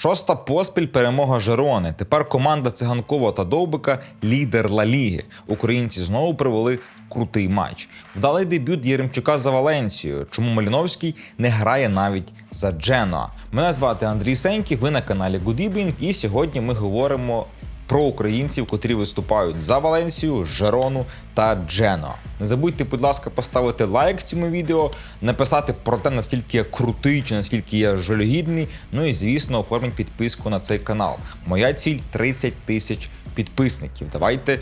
Шоста поспіль перемога Жерони. Тепер команда Циганкова та Довбика лідер Ла Ліги. Українці знову провели крутий матч. Вдалий дебют Єремчука за Валенсією. Чому Маліновський не грає навіть за Дженуа? Мене звати Андрій Сеньків, ви на каналі Good Evening, і сьогодні ми говоримо про українців, котрі виступають за Валенсію, Жерону та Джено. Не забудьте, будь ласка, поставити лайк цьому відео, написати про те, наскільки я крутий чи наскільки я жалюгідний. Ну і звісно, оформіть підписку на цей канал. Моя ціль 30 тисяч підписників. Давайте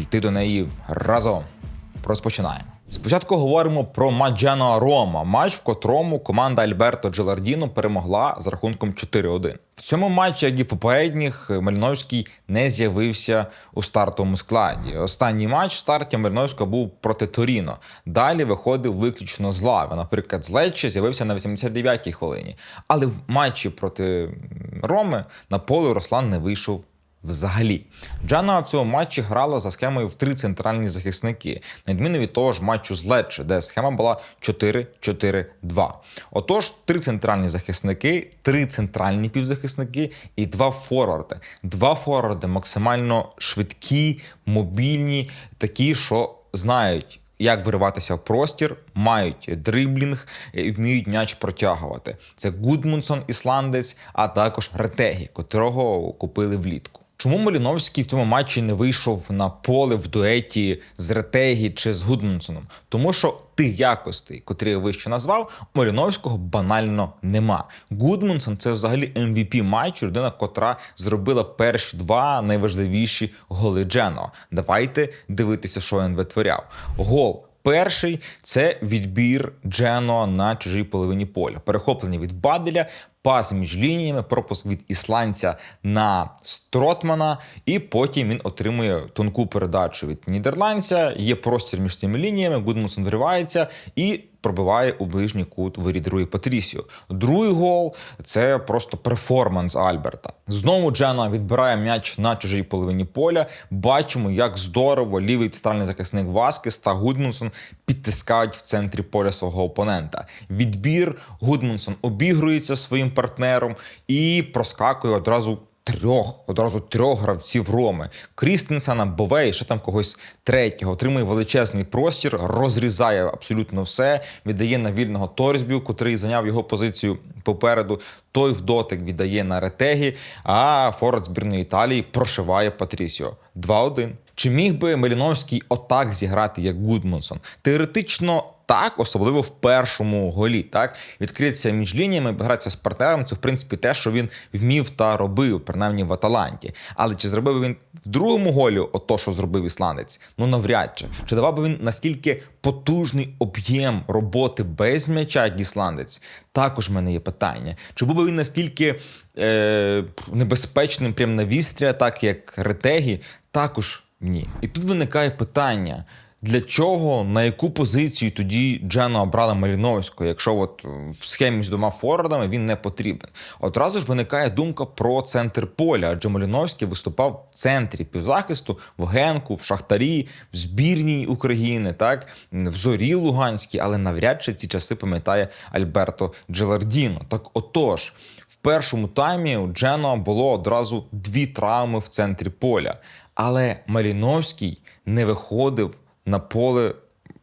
йти до неї разом. Розпочинаємо. Спочатку говоримо про матч Дженоа Рома, матч, в котрому команда Альберто Джелардіно перемогла з рахунком 4-1. Цьому матчі, як і попередніх, Мальновський не з'явився у стартовому складі. Останній матч в старті Мальновського був проти Торіно. Далі виходив виключно з лави. Наприклад, з Лечче з'явився на 89-й хвилині. Але в матчі проти Роми на поле Руслан не вийшов Взагалі, Джана в цьому матчі грала за схемою в три центральні захисники, на відміну від того ж матчу з Лечче, де схема була 4-4-2. Отож, три центральні захисники, три центральні півзахисники і два форварди. Два форварди максимально швидкі, мобільні, такі, що знають. Як вириватися в простір, мають дриблінг і вміють м'яч протягувати. Це Гудмунсон, ісландець, а також Ретегі, котрого купили влітку. Чому Маліновський в цьому матчі не вийшов на поле в дуеті з Ретегі чи з Гудмунсоном? Тому що тих якостей, котрі я вище назвав, у Маліновського банально нема. Гудмунсон це взагалі MVP матчу, людина, котра зробила перші два найважливіші голи Джено. Давайте дивитися, що він витворяв. Гол. Перший це відбір Джено на чужій половині поля. Перехоплення від Баделя, пас між лініями, пропуск від ісландця на Стротмана, і потім він отримує тонку передачу від нідерландця. Є простір між цими лініями. Гудмунсон виривається і пробиває у ближній кут воріт Руї Патрісіо. Другий гол це просто перформанс Альберта. Знову Джена відбирає м'яч на чужій половині поля. Бачимо, як здорово лівий центральний захисник Васкес та Гудмунсон підтискають в центрі поля свого опонента. Відбір Гудмунсон обігрується своїм партнером і проскакує одразу. Трьох, одразу трьох гравців Роми. Крістенсена, Бове і ще там когось третього. Отримує величезний простір, розрізає абсолютно все, віддає на вільного Торсбю, котрий зайняв його позицію попереду. Той в дотик віддає на ретегі, а форвард збірної Італії прошиває Патрісіо. 2-1. Чи міг би Меліновський отак зіграти, як Гудмунсон? Теоретично так, особливо в першому голі. Так відкритися між лініями, гратися з партнером. Це в принципі те, що він вмів та робив, принаймні в Аталанті. Але чи зробив він в другому голі ото, що зробив ісландець? Ну навряд чи чи давав би він настільки потужний об'єм роботи без м'яча, як ісландець? Також в мене є питання. Чи був би він настільки е, небезпечним прямо на вістрі, так як ретегі? Також ні. І тут виникає питання. Для чого, на яку позицію тоді Джено обрали Маліновського, якщо от в схемі з двома форвардами він не потрібен? Одразу ж виникає думка про центр поля, адже Маліновський виступав в центрі півзахисту в Генку, в Шахтарі, в збірній України, так в зорі Луганській, але навряд чи ці часи пам'ятає Альберто Джелардіно. Так отож, в першому таймі у Джено було одразу дві травми в центрі поля, але Маліновський не виходив на поле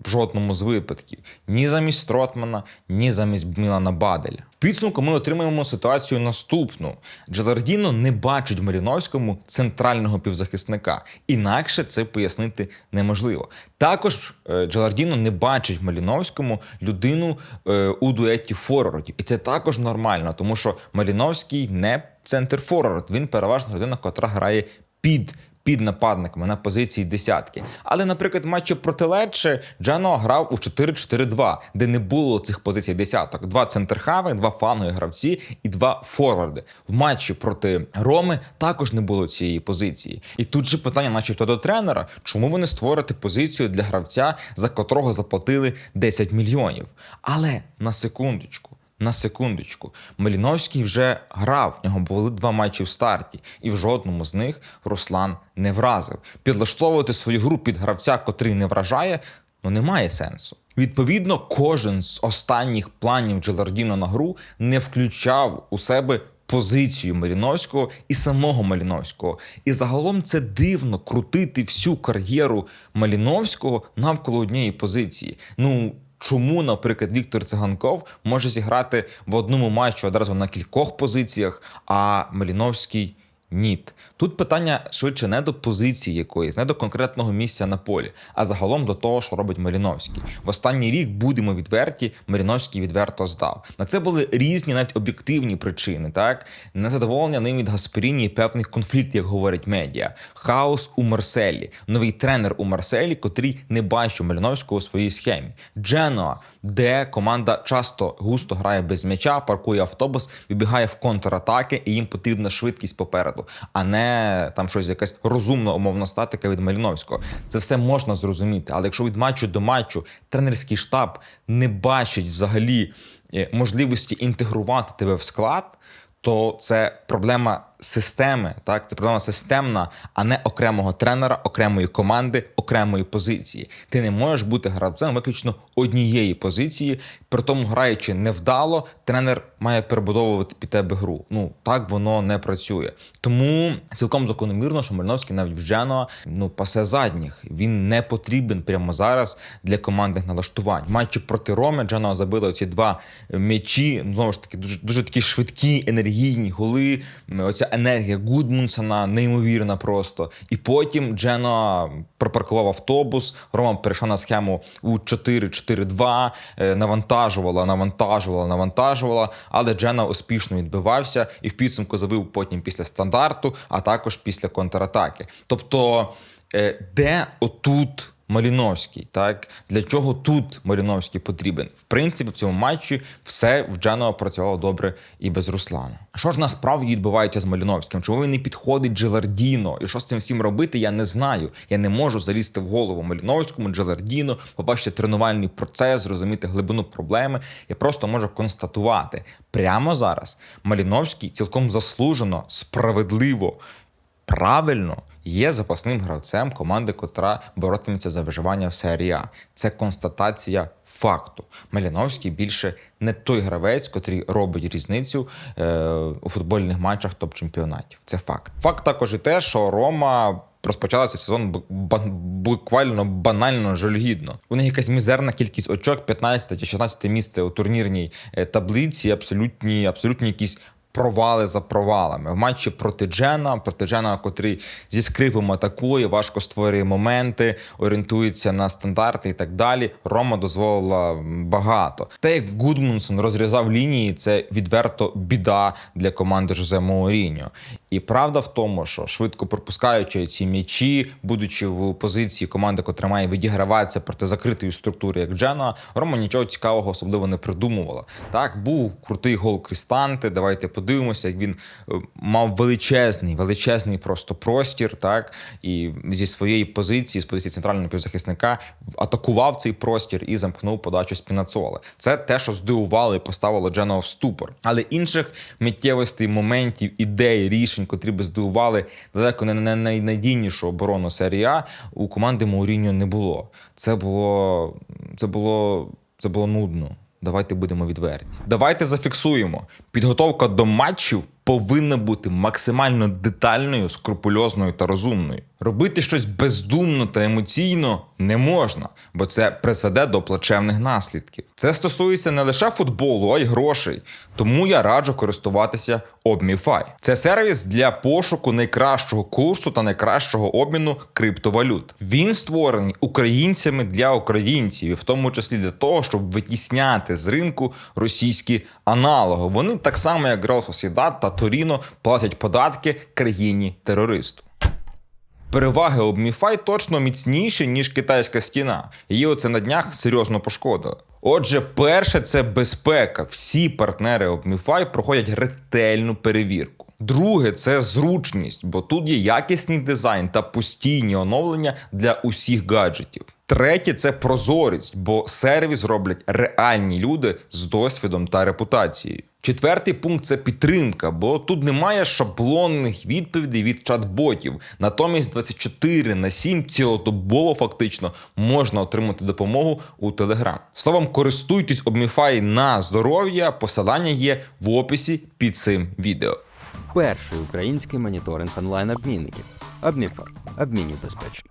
в жодному з випадків ні замість Стротмана, ні замість Мілана Баделя. В підсумку ми отримуємо ситуацію наступну: Джелардіно не бачить в Маріновському центрального півзахисника. Інакше це пояснити неможливо. Також е, Джелардіно не бачить в Маліновському людину е, у дуеті форвардів. І це також нормально, тому що Маліновський не центр форвард, він переважно людина, котра грає під під нападниками на позиції десятки. Але, наприклад, матчі проти Лечче Джано грав у 4-4-2, де не було цих позицій десяток. Два центрхави, два флангові гравці і два форварди. В матчі проти Роми також не було цієї позиції. І тут же питання, начебто, до тренера, чому ви не створите позицію для гравця, за котрого заплатили 10 мільйонів. Але на секундочку. На секундочку, Маліновський вже грав. В нього були два матчі в старті, і в жодному з них Руслан не вразив. Підлаштовувати свою гру під гравця, котрий не вражає, ну немає сенсу. Відповідно, кожен з останніх планів Джелардіно на гру не включав у себе позицію Маліновського і самого Маліновського. І загалом це дивно крутити всю кар'єру Маліновського навколо однієї позиції. Ну. Чому, наприклад, Віктор Циганков може зіграти в одному матчі одразу на кількох позиціях, а Маліновський ні. Тут питання швидше не до позиції якоїсь, не до конкретного місця на полі, а загалом до того, що робить Маліновський. В останній рік будемо відверті, Маліновський відверто здав. На це були різні, навіть об'єктивні причини, так незадоволення ним від Гасперіні і певних конфліктів, як говорять медіа, хаос у Марселі, новий тренер у Марселі, котрий не бачив Маліновського у своїй схемі. Дженоа, де команда часто густо грає без м'яча, паркує автобус, вибігає в контратаки, і їм потрібна швидкість попереду, а не там щось якась розумна умовна статика від Маліновського. Це все можна зрозуміти. Але якщо від матчу до матчу тренерський штаб не бачить взагалі е, можливості інтегрувати тебе в склад, то це проблема системи, так це проблема системна, а не окремого тренера, окремої команди, окремої позиції. Ти не можеш бути гравцем виключно однієї позиції. При тому, граючи невдало, тренер має перебудовувати під тебе гру. Ну так воно не працює. Тому цілком закономірно, що Мальновський навіть в Джено ну пасе задніх. Він не потрібен прямо зараз для командних налаштувань. Матчі проти Роми Джено забили оці два м'ячі. Знову ж таки, дуже дуже такі швидкі, енергійні голи. Оця енергія Гудмунсона неймовірна просто. І потім Джено припаркував автобус. Рома перейшла на схему у 4-4-2, е, навантажувала, навантажувала, навантажувала. Але Джена успішно відбивався і в підсумку забив потім після стандарту, а також після контратаки. Тобто, е, де отут. Маліновський, так для чого тут Маліновський потрібен? В принципі, в цьому матчі все в Дженуа працювало добре і без Руслана. Що ж насправді відбувається з Маліновським? Чому він не підходить Джелардіно? І що з цим всім робити? Я не знаю. Я не можу залізти в голову Маліновському, Джелардіно, побачити тренувальний процес, зрозуміти глибину проблеми. Я просто можу констатувати прямо зараз. Маліновський цілком заслужено, справедливо, правильно є запасним гравцем команди, котра боротиметься за виживання в серії А. Це констатація факту. Маліновський більше не той гравець, котрий робить різницю е, у футбольних матчах топ-чемпіонатів. Це факт. Факт також і те, що Рома. Розпочалася сезон буквально банально жальгідно. У них якась мізерна кількість очок, 15 чи 16 місце у турнірній е, таблиці, абсолютні, абсолютні якісь провали за провалами. В матчі проти Джена, проти Джена, котрий зі скрипом атакує, важко створює моменти, орієнтується на стандарти і так далі. Рома дозволила багато. Те, як Гудмунсон розрізав лінії, це відверто біда для команди Жозе Моуріньо. І правда в тому, що швидко пропускаючи ці м'ячі, будучи в позиції команди, котра має відіграватися проти закритої структури, як Джена, Рома нічого цікавого особливо не придумувала. Так, був крутий гол Крістанти. Давайте подивимося, як він е, мав величезний, величезний просто простір, так і зі своєї позиції, з позиції центрального півзахисника, атакував цей простір і замкнув подачу Спінацоли. Це те, що здивувало і поставило Джено в ступор. Але інших миттєвостей, моментів, ідей, рішень, котрі би здивували далеко не найнадійнішу оборону серії А, у команди Мауріньо не було. Це було це було це було нудно. Давайте будемо відверті. Давайте зафіксуємо. Підготовка до матчів повинна бути максимально детальною, скрупульозною та розумною. Робити щось бездумно та емоційно не можна, бо це призведе до плачевних наслідків. Це стосується не лише футболу, а й грошей. Тому я раджу користуватися Obmify. Це сервіс для пошуку найкращого курсу та найкращого обміну криптовалют. Він створений українцями для українців, і в тому числі для того, щоб витісняти з ринку російські аналоги. Вони так само, як Real Sociedad та Торіно, платять податки країні терористу. Переваги Обміфай точно міцніші, ніж китайська стіна. Її оце на днях серйозно пошкодили. Отже, перше це безпека. Всі партнери Обміфай проходять ретельну перевірку. Друге це зручність, бо тут є якісний дизайн та постійні оновлення для усіх гаджетів. Третє це прозорість, бо сервіс роблять реальні люди з досвідом та репутацією. Четвертий пункт це підтримка, бо тут немає шаблонних відповідей від чат-ботів. Натомість 24 на 7 цілодобово фактично можна отримати допомогу у Telegram. Словом, користуйтесь Обміфай на здоров'я. Посилання є в описі під цим відео. Перший український моніторинг онлайн-обмінників. Обміфар. Обмінюй безпечно.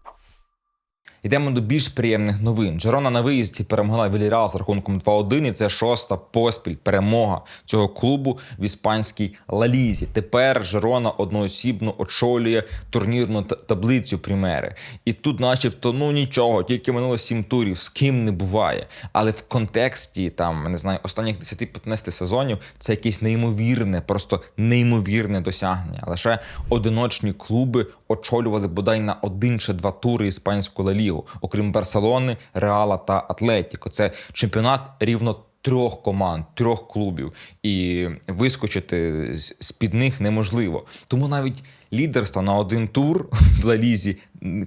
Йдемо до більш приємних новин. Джерона на виїзді перемогла Вільяреал з рахунком 2-1, і це шоста поспіль перемога цього клубу в іспанській Лалізі. Тепер Жерона одноосібно очолює турнірну таблицю Прімери. І тут, начебто, ну нічого, тільки минуло сім турів, з ким не буває. Але в контексті там не знаю останніх 10-15 сезонів це якесь неймовірне, просто неймовірне досягнення. Лише одиночні клуби очолювали бодай на один чи два тури іспанську Ла Лігу, окрім Барселони, Реала та Атлетіко. Це чемпіонат рівно. Трьох команд, трьох клубів, і вискочити з- з-під них неможливо. Тому навіть лідерство на один тур в Лалізі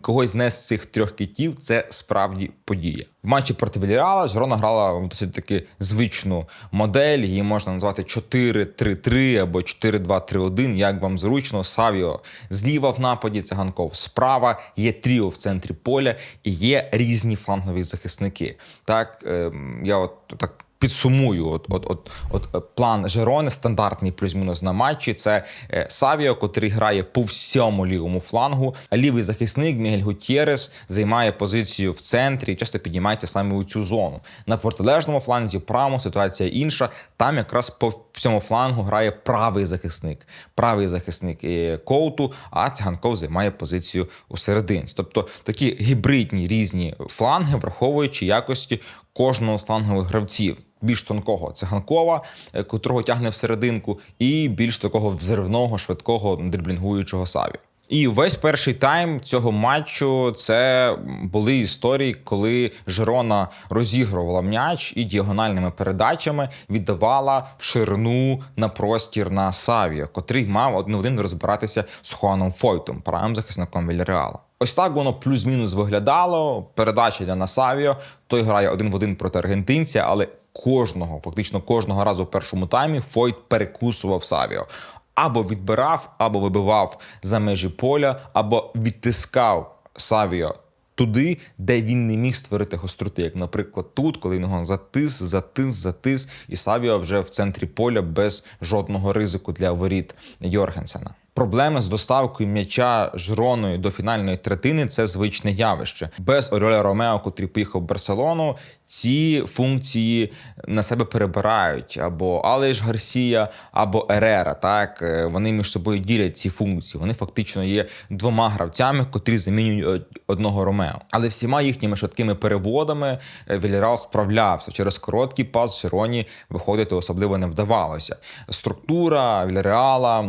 когось не з цих трьох китів це справді подія. В матчі проти Вільяреала Жирона грала в досить таки звичну модель. Її можна назвати 4-3-3 або 4-2-3-1, як вам зручно. Савіо зліва в нападі, циганков справа. Є тріо в центрі поля і є різні флангові захисники. Так ем, я от так. Підсумую, от, от, от, от е, план Жерони, стандартний плюс-мінус на матчі. Це е, Савіо, котрий грає по всьому лівому флангу. А лівий захисник Мігель Гутєрес займає позицію в центрі часто піднімається саме у цю зону. На протилежному фланзі правому ситуація інша. Там якраз по всьому флангу грає правий захисник. Правий захисник е, Коуту, а Циганков займає позицію у серединці. Тобто такі гібридні різні фланги, враховуючи якості кожного з флангових гравців. Більш тонкого циганкова, е, котрого тягне в серединку, і більш такого взривного, швидкого дриблінгуючого Саві. І весь перший тайм цього матчу це були історії, коли Жерона розігрувала м'яч і діагональними передачами віддавала в ширину на простір на Савіо, котрий мав один один розбиратися з Хуаном Фойтом, правим захисником Вільяреала. Ось так воно плюс-мінус виглядало. Передача для Насавіо. Той грає один в один проти аргентинця, але кожного, фактично кожного разу в першому таймі Фойт перекусував Савіо. Або відбирав, або вибивав за межі поля, або відтискав Савіо туди, де він не міг створити гостроту, як, наприклад, тут, коли він затис, затис, затис, і Савіо вже в центрі поля без жодного ризику для воріт Йоргенсена. Проблеми з доставкою м'яча жроною до фінальної третини це звичне явище. Без Оріоля Ромео, котрий поїхав в Барселону, ці функції на себе перебирають або Алеш Гарсія, або Ерера. Так Е, вони між собою ділять ці функції. Вони фактично є двома гравцями, котрі замінюють одного Ромео. Але всіма їхніми швидкими переводами е, Вільярал справлявся через короткий пас. Жероні виходити особливо не вдавалося. Структура Вільяреала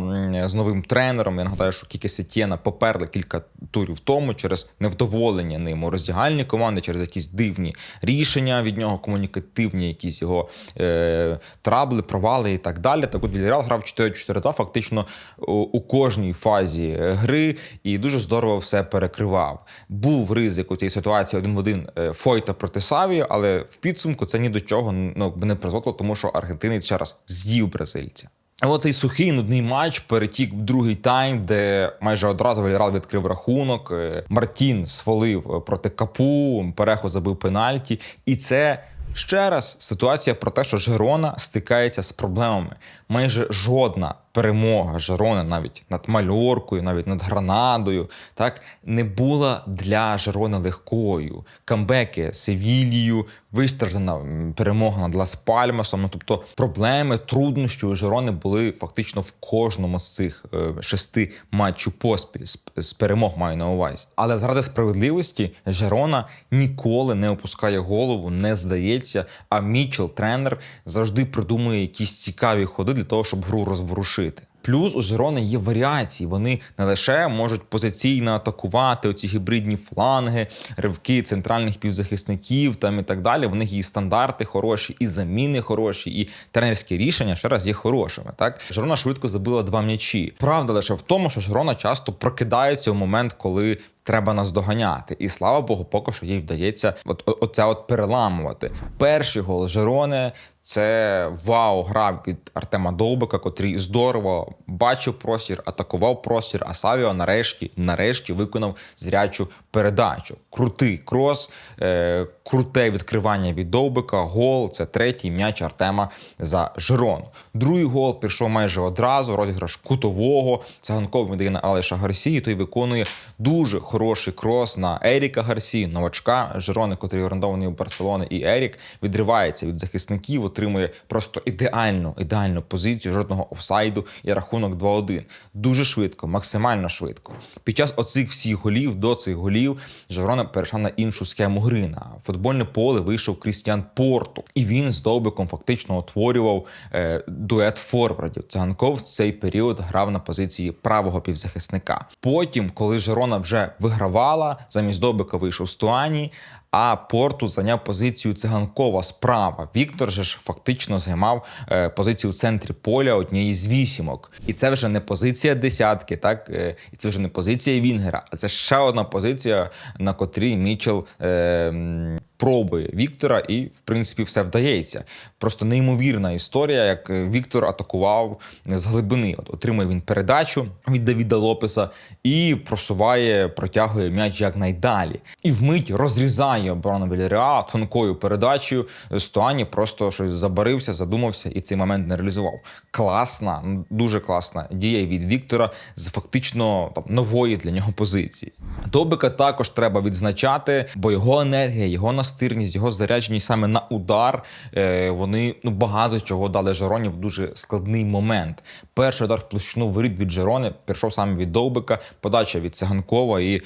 з новим. Я нагадаю, що Кіке Сетєна поперли кілька турів тому через невдоволення ним у роздягальні команди, через якісь дивні рішення від нього, комунікативні, якісь його е, трабли, провали і так далі. Так от Вільяреал грав 4-4-2 фактично у, у кожній фазі е, гри і дуже здорово все перекривав. Був ризик у цій ситуації один в один е, Фойта проти Саві, але в підсумку це ні до чого ну, не призвело, тому що аргентинець ще раз з'їв бразильця. Оцей сухий нудний матч перетік в другий тайм, де майже одразу Вальярал відкрив рахунок. Е, Мартін свалив е, проти капу, Перехо забив пенальті. І це ще раз ситуація про те, що Жерона стикається з проблемами. Майже жодна перемога Жерони навіть над Мальоркою, навіть над Гранадою, так не була для Жерони легкою. Камбеки Севілію, вистраждана перемога над Лас Пальмасом. Ну тобто проблеми, труднощі у Жерони були фактично в кожному з цих е, шести матчів поспіль з перемог маю на увазі. Але заради справедливості Жерона ніколи не опускає голову, не здається. А Мічел, тренер, завжди придумує якісь цікаві ходи для того, щоб гру розворушити. Плюс у Жерони є варіації. Вони не лише можуть позиційно атакувати оці гібридні фланги, ривки центральних півзахисників там і так далі. В них і стандарти хороші, і заміни хороші, і тренерські рішення ще раз є хорошими. Так Жерона швидко забила два м'ячі. Правда лише в тому, що Жерона часто прокидається у момент, коли треба наздоганяти. І слава Богу, поки що їй вдається от, от, оце от переламувати. Перший гол Жерони це вау, гра від Артема Довбика, котрий здорово бачив простір, атакував простір. А Савіо нарешті, нарешті виконав зрячу передачу. Крутий крос, е, круте відкривання від Довбика. Гол це третій м'яч Артема за Жерону. Другий гол пішов майже одразу. Розіграш кутового. Циганков віддає на Алеша Гарсії. Той виконує дуже хороший крос на Еріка Гарсі, новачка Жерони, котрий орендований у Барселони. І Ерік відривається від захисників, отримує просто ідеальну, ідеальну позицію, жодного офсайду і рахунок 2-1. Дуже швидко, максимально швидко. Під час оцих всіх голів, до цих голів, Жерона перейшла на іншу схему гри. На футбольне поле вийшов Крістіан Порту, і він з Довбиком фактично утворював е, дует форвардів. Циганков в цей період грав на позиції правого півзахисника. Потім, коли Жерона вже вигравала, замість Добика вийшов Стуані. А Порту зайняв позицію циганкова справа. Віктор же ж фактично займав е, позицію в центрі поля однієї з вісімок. І це вже не позиція десятки, так е, і це вже не позиція Вінгера, а це ще одна позиція, на котрій Мічел е, м, пробує Віктора, і в принципі все вдається. Просто неймовірна історія, як е, Віктор атакував з глибини. От отримує він передачу від Давіда Лопеса і просуває, протягує м'яч якнайдалі. І вмить розрізає оборону Вільяреа тонкою передачею. Стоані просто щось забарився, задумався і цей момент не реалізував. Класна, дуже класна дія від Віктора з фактично там нової для нього позиції. Добика також треба відзначати, бо його енергія, його настирність, його зарядженість саме на удар. е, Вони ну багато чого дали Жероні в дуже складний момент. Перший удар в площину воріт від Жерони пішов саме від Довбика, подача від Циганкова, і е,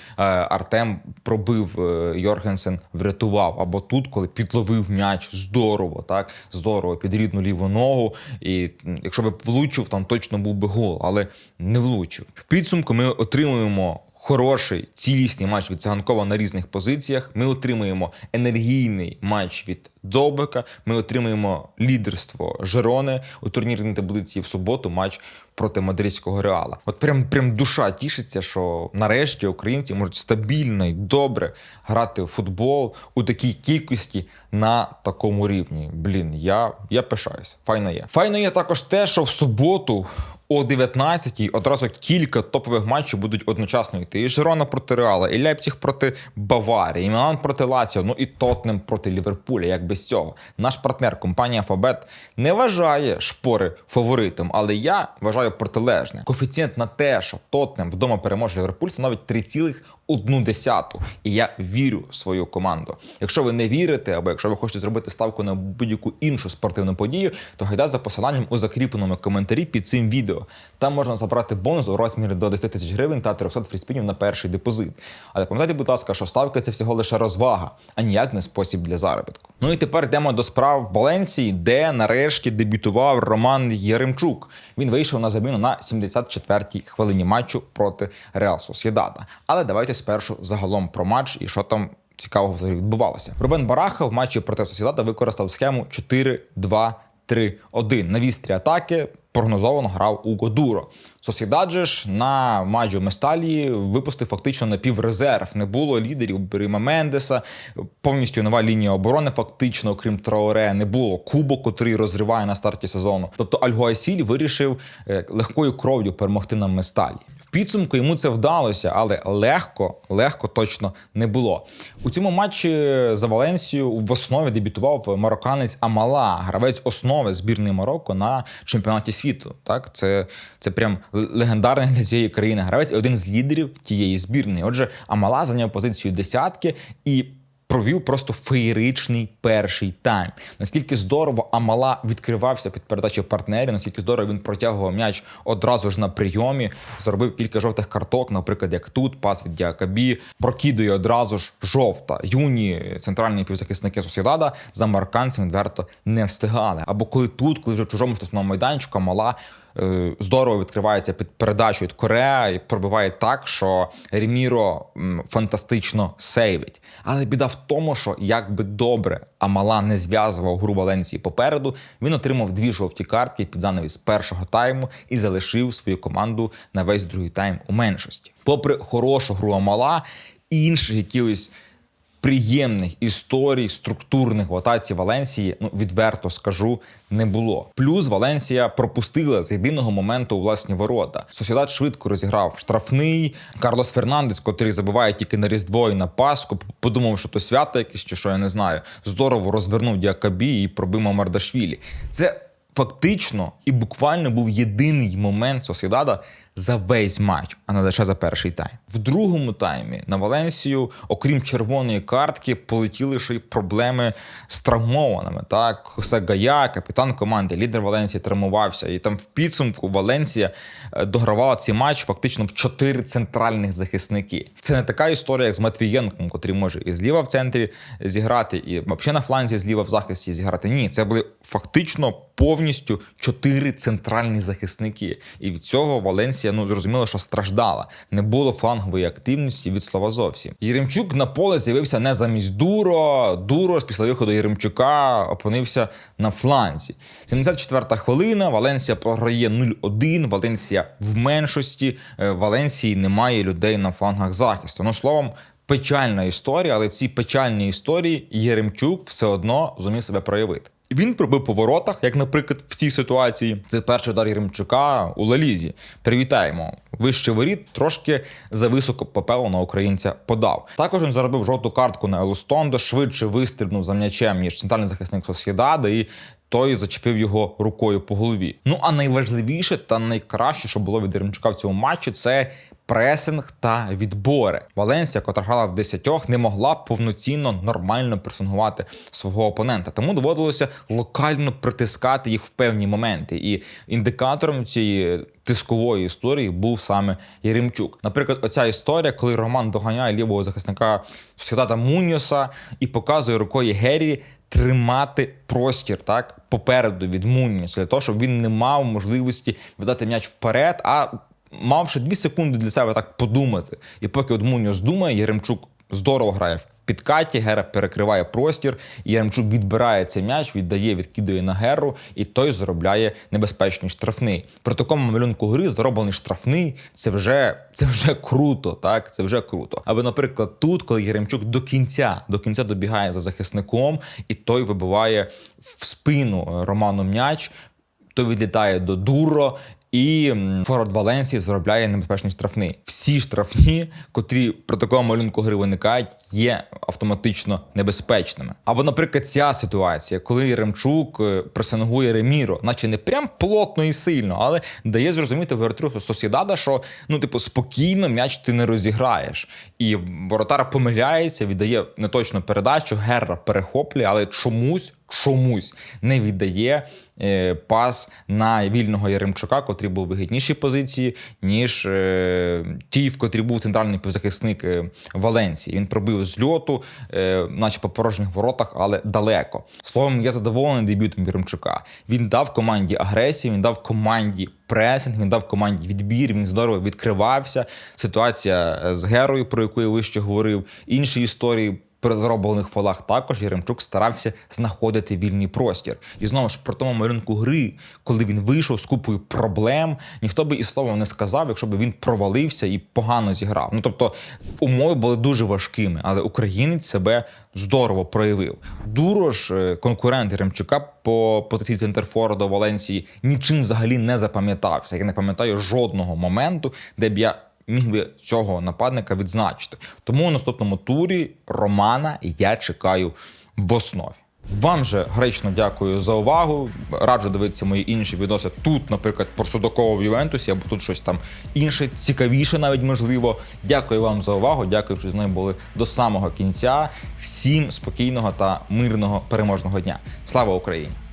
Артем пробив е, Йоргенсен, врятував. Або тут, коли підловив м'яч, здорово, так здорово під рідну ліву ногу. І якщо б влучив, там точно був би гол, але не влучив. В підсумку ми отримуємо. Хороший цілісний матч від Циганкова на різних позиціях. Ми отримуємо енергійний матч від Довбика. Ми отримуємо лідерство Жерони у турнірній таблиці в суботу. Матч проти мадридського реала. От прям прям душа тішиться, що нарешті українці можуть стабільно і добре грати в футбол у такій кількості на такому рівні. Блін, я, я пишаюсь. Файно є. Файно є також те, що в суботу. О 19-й одразу кілька топових матчів будуть одночасно йти. І Жерона проти Реала, і Лейпціг проти Баварії, і Мілан проти Лаціо, ну і Тотнем проти Ліверпуля. Як без цього. Наш партнер, компанія Фабет, не вважає шпори фаворитом, але я вважаю протилежне. Коефіцієнт на те, що Тотнем вдома переможе Ліверпуль, становить 3,1. І я вірю в свою команду. Якщо ви не вірите, або якщо ви хочете зробити ставку на будь-яку іншу спортивну подію, то гайда за посиланням у закріпленому коментарі під цим відео. Там можна забрати бонус у розмірі до 10 тисяч гривень та 300 фріспінів на перший депозит. Але пам'ятайте, будь ласка, що ставка це всього лише розвага, а ніяк не спосіб для заробітку. Ну і тепер йдемо до справ Валенції, де нарешті дебютував Роман Єремчук. Він вийшов на заміну на 74-й хвилині матчу проти Реал Сосєдада. Але давайте спершу загалом про матч і що там цікавого відбувалося. Рубен Бараха в матчі проти Сосідата використав схему 4-2-3-1. Навістрі атаки прогнозовано грав Уго Дуро. Сосідад же ж на Маджо Месталії випустив фактично напіврезерв. Не було лідерів Беріма Мендеса, повністю нова лінія оборони, фактично, окрім Траоре, не було Кубо, котрий розриває на старті сезону. Тобто Альгуасіль вирішив е, легкою кров'ю перемогти на Месталі. В підсумку йому це вдалося, але легко, легко точно не було. У цьому матчі за Валенсію в основі дебютував марокканець Амала, гравець основи збірної Марокко на чемпіонаті світу. Так, це, це прям легендарний для цієї країни гравець один з лідерів тієї збірної. Отже, Амала зайняв позицію десятки і. Провів просто феєричний перший тайм. Наскільки здорово Амала відкривався під передачею партнерів, наскільки здорово він протягував м'яч одразу ж на прийомі, зробив кілька жовтих карток, наприклад, як тут, пас від Діакабі, прокидує одразу ж жовта. Юні центральні півзахисники Сосідада за марканцем відверто не встигали. Або коли тут, коли вже в чужому штрафному майданчику, Амала здорово відкривається під передачу від Корея і пробиває так, що Реміро фантастично сейвить. Але біда в тому, що як би добре Амала не зв'язував гру Валенції попереду, він отримав дві жовті картки під занавіс першого тайму і залишив свою команду на весь другий тайм у меншості. Попри хорошу гру Амала, інших якихось приємних історій, структурних в атаці Валенсії, ну відверто скажу, не було. Плюс Валенсія пропустила з єдиного моменту у власні ворота. Сосідат швидко розіграв штрафний. Карлос Фернандес, котрий забиває тільки на Різдво і на Пасху, подумав, що то свято якесь чи що я не знаю. Здорово розвернув Діакабі і пробив Мардашвілі. Це фактично і буквально був єдиний момент Сосідада за весь матч, а не лише за перший тайм. В другому таймі на Валенсію, окрім червоної картки, полетіли ще й проблеми з травмованими. Так, Гая, капітан команди, лідер Валенсії, травмувався. І там в підсумку Валенсія е, догравала цей матч фактично в чотири центральних захисники. Це не така історія, як з Матвієнком, котрий може і зліва в центрі зіграти, і взагалі на фланзі зліва в захисті зіграти. Ні, це були фактично повністю чотири центральні захисники. І від цього Валенсія ну зрозуміло, що страждала. Не було флангової активності від слова зовсім. Єремчук на поле з'явився не замість Дуро. Дуро після виходу Єремчука опинився на фланзі. 74-та хвилина. Валенсія програє 0-1. Валенсія в меншості. Е, Валенсії немає людей на флангах захисту. Ну словом. Печальна історія, але в цій печальній історії Єремчук все одно зумів себе проявити. Він пробив по воротах, як, наприклад, в цій ситуації. Це перший удар Єремчука у Лалізі. Привітаємо. Вище воріт трошки зависоко попелу на українця подав. Також він заробив жовту картку на Елустондо, швидше вистрибнув за м'ячем, ніж центральний захисник Сосєдада, і той зачепив його рукою по голові. Ну а найважливіше та найкраще, що було від Єремчука в цьому матчі, це пресинг та відбори. Валенсія, котра грала в десятьох, не могла повноцінно нормально пресингувати свого опонента. Тому доводилося локально притискати їх в певні моменти. І індикатором цієї тискової історії був саме Єремчук. Наприклад, оця історія, коли Роман доганяє лівого захисника Сосідата Муньоса і показує рукою Геррі. Тримати простір так попереду від Муньоса для того, щоб він не мав можливості віддати м'яч вперед, а мав ще дві секунди для себе так подумати. І поки от Муньос думає, Єремчук здорово грає в підкаті, Гера перекриває простір, і Яремчук відбирає цей м'яч, віддає, відкидує на Геру, і той заробляє небезпечний штрафний. При такому малюнку гри зароблений штрафний це вже це вже круто, так це вже круто. Або, наприклад, тут, коли Яремчук до кінця до кінця добігає за захисником, і той вибиває в спину Роману м'яч, той відлітає до Дуро. І форвард Валенсії заробляє небезпечний штрафний. Всі штрафні, котрі при такому малюнку гри виникають, є автоматично небезпечними. Або, наприклад, ця ситуація, коли Єремчук е, пресингує Реміро, наче не прям плотно і сильно, але дає зрозуміти воротарю Сосідада, що ну, типу, спокійно м'яч ти не розіграєш. І воротар помиляється, віддає неточну передачу, Герра перехоплює, але чомусь чомусь не віддає е, пас на вільного Яремчука, котрий був в вигіднішій позиції, ніж е, ті, в котрій був центральний півзахисник е, Валенції. Він пробив з льоту, наче по порожніх воротах, але далеко. Словом, я задоволений дебютом Яремчука. Він дав команді агресію, він дав команді пресинг, він дав команді відбір, він здорово відкривався. Ситуація з Герою, про яку я вище говорив, інші історії. При зароблених фолах також Яремчук старався знаходити вільний простір. І знову ж при тому малюнку гри, коли він вийшов з купою проблем, ніхто би і словом не сказав, якщо б він провалився і погано зіграв. Ну тобто умови були дуже важкими, але українець себе здорово проявив. Дурош, е, конкурент Яремчука по позиції центрфору до Валенсії, нічим взагалі не запам'ятався. Я не пам'ятаю жодного моменту, де б я міг би цього нападника відзначити. Тому у наступному турі Романа я чекаю в основі. Вам же гречно дякую за увагу. Раджу дивитися мої інші відоси тут, наприклад, про Судакова в Ювентусі, або тут щось там інше, цікавіше, навіть можливо. Дякую вам за увагу. Дякую, що з мною були до самого кінця. Всім спокійного та мирного переможного дня. Слава Україні!